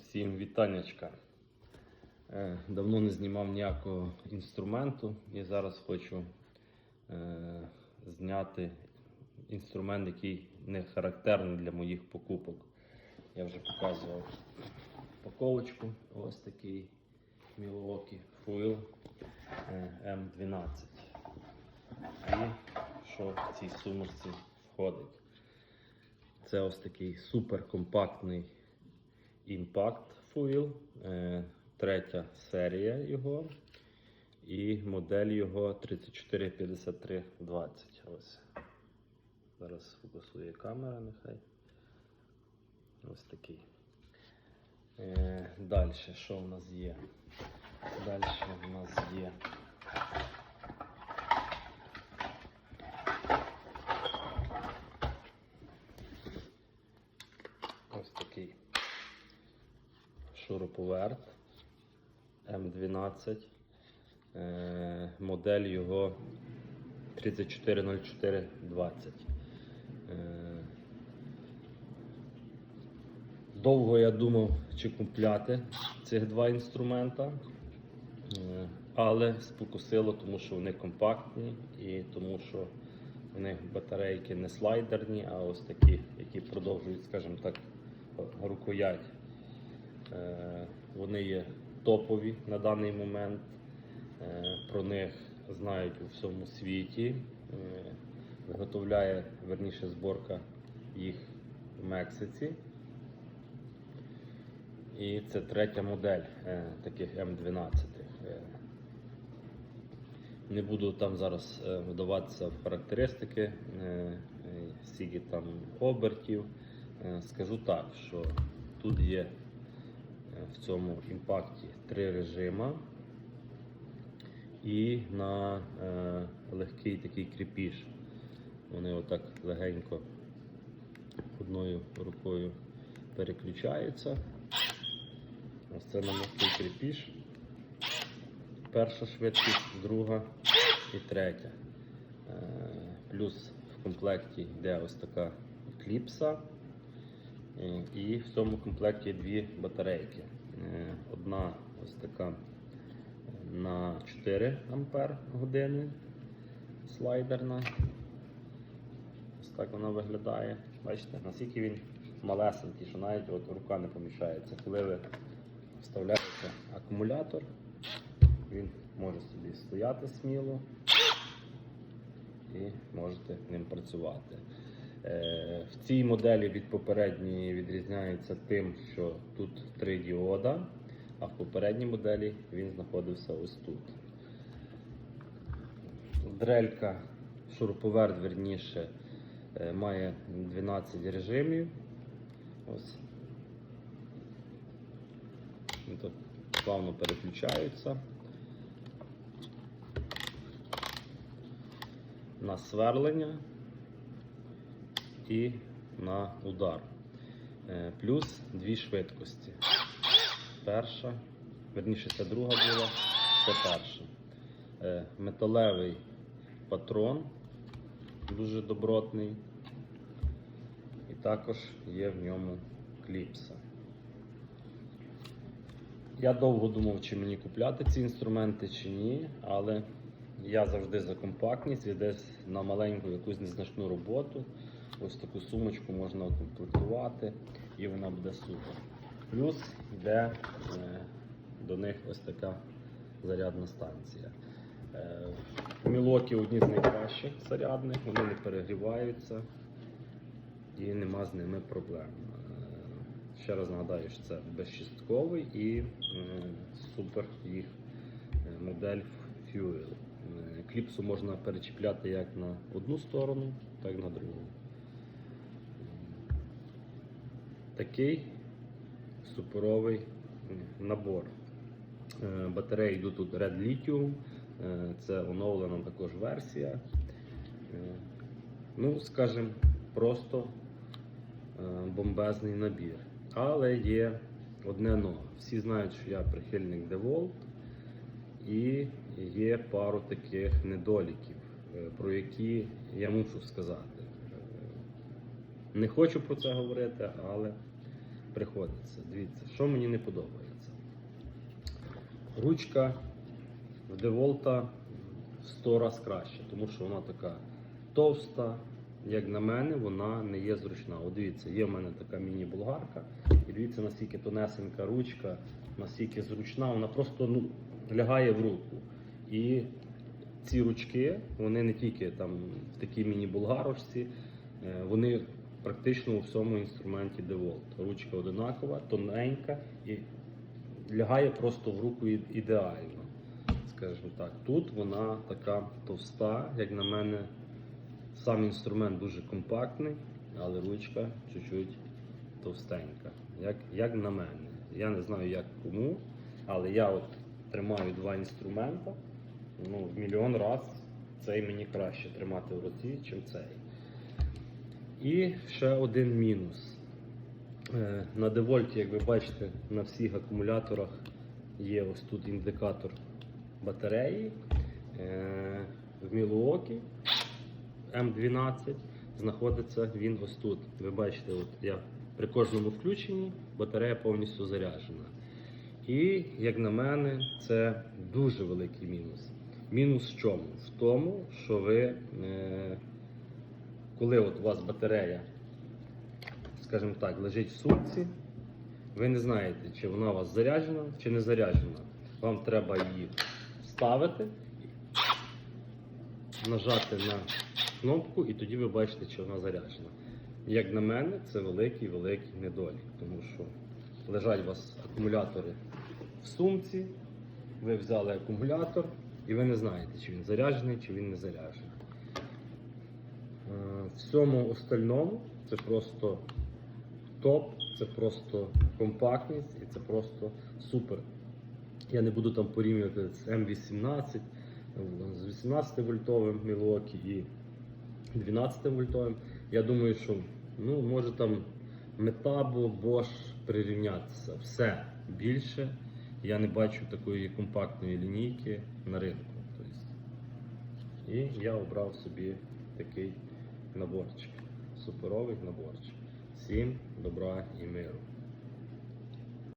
Усім вітаннячка. Е, Давно не знімав ніякого інструменту і зараз хочу е, зняти інструмент, який не характерний для моїх покупок. Я вже показував упаковочку. Ось такий Milwaukee Fuel е, M12. І що в цій сумочці входить? Це ось такий суперкомпактний Impact Foil, е, третя серія його. І модель його 345320. Ось. Зараз фокусує камера, нехай. Ось такий. Е, Далі, що в нас є? Далі в нас є. Ось такий шуруповерт М12. Е, модель його 340420. Е, довго я думав, чи купляти цих два інструмента, е, але спокусило, тому що вони компактні і тому що в них батарейки не слайдерні, а ось такі, які продовжують, скажімо так, рукоять. Е, Вони є топові на даний момент. Е, Про них знають у всьому світі. Е, Виготовляє верніше зборка їх в Мексиці. І це третя модель таких М12. Е, Не буду там зараз вдаватися в характеристики, скільки там обертів. Скажу так, що тут є в цьому імпакті три режима і на е, легкий такий кріпіж. Вони отак легенько одною рукою переключаються. Ось це на легкий кріпіж. Перша швидкість, друга і третя. Е, Плюс в комплекті йде ось така кліпса. Е, І в цьому комплекті дві батарейки. Е, Одна ось така на 4 ампер години слайдерна. Ось так вона виглядає. Бачите, наскільки він малесенький, що навіть от рука не поміщається. Коли ви вставляєте акумулятор, він може собі стояти сміло і можете ним працювати. Е, В цій моделі від попередньої відрізняється тим, що тут три діода, а в попередній моделі він знаходився ось тут. Дрелька, шуруповерт, верніше, е, має 12 режимів. Ось. Тут плавно переключаються. На сверлення і на удар. Е, Плюс дві швидкості. Перша, верніше, це друга була, це перша. Е, Металевий патрон, дуже добротний. І також є в ньому кліпса. Я довго думав, чи мені купляти ці інструменти чи ні, але я завжди за компактність, і десь на маленьку якусь незначну роботу. Ось таку сумочку можна укомплектувати і вона буде супер. Плюс йде е, до них ось така зарядна станція. Е, Мілокі одні з найкращих зарядних, вони не перегріваються і нема з ними проблем. Е, Ще раз нагадаю, що це безчистковий і супер їх модель Fuel. Кліпсу можна перечіпляти як на одну сторону, так і на другу. Такий суперовий набор. Е, Батареї йдуть тут Red Lithium, е, це оновлена також версія. Е, Ну, скажімо, просто бомбезний набір. Але є одне но. Всі знають, що я прихильник DeWalt, і є пару таких недоліків, про які я мушу сказати. Не хочу про це говорити, але приходиться. Дивіться, що мені не подобається. Ручка в Деволта в 100 раз краще, тому що вона така товста. Як на мене, вона не є зручна. От дивіться, є в мене така міні-болгарка, і дивіться, наскільки тонесенька ручка, наскільки зручна, вона просто ну, лягає в руку. І ці ручки, вони не тільки там в такій міні-болгарочці, е, вони практично у всьому інструменті DeWalt. Ручка одинакова, тоненька і лягає просто в руку ідеально. Скажімо так, тут вона така товста, як на мене, сам інструмент дуже компактний, але ручка чуть-чуть товстенька. Як, як на мене. Я не знаю, як кому, але я от тримаю два інструмента. Ну, в мільйон раз цей мені краще тримати в руці, ніж цей. І ще один мінус. Е, На девольті, як ви бачите, на всіх акумуляторах є ось тут індикатор батареї. Е, В Мілуокі М12 знаходиться він ось тут. Ви бачите, от я при кожному включенні батарея повністю заряджена. І, як на мене, це дуже великий мінус. Мінус в чому? В тому, що ви, е, коли от у вас батарея, скажімо так, лежить в сумці, ви не знаєте, чи вона у вас заряджена, чи не заряджена. Вам треба її вставити, нажати на кнопку, і тоді ви бачите, чи вона заряджена. Як на мене, це великий великий недолік, тому що лежать у вас акумулятори в сумці, ви взяли акумулятор і ви не знаєте, чи він заряджений, чи він не заряджений. Е, Всьому остальному це просто топ, це просто компактність і це просто супер. Я не буду там порівнювати з М18, е, з 18 вольтовим Milwaukee і 12 вольтовим. Я думаю, що ну, може там Metabo, Bosch прирівнятися. Все більше я не бачу такої компактної лінійки на ринку. Тобто, і я обрав собі такий наборчик. Суперовий наборчик. Всім добра і миру.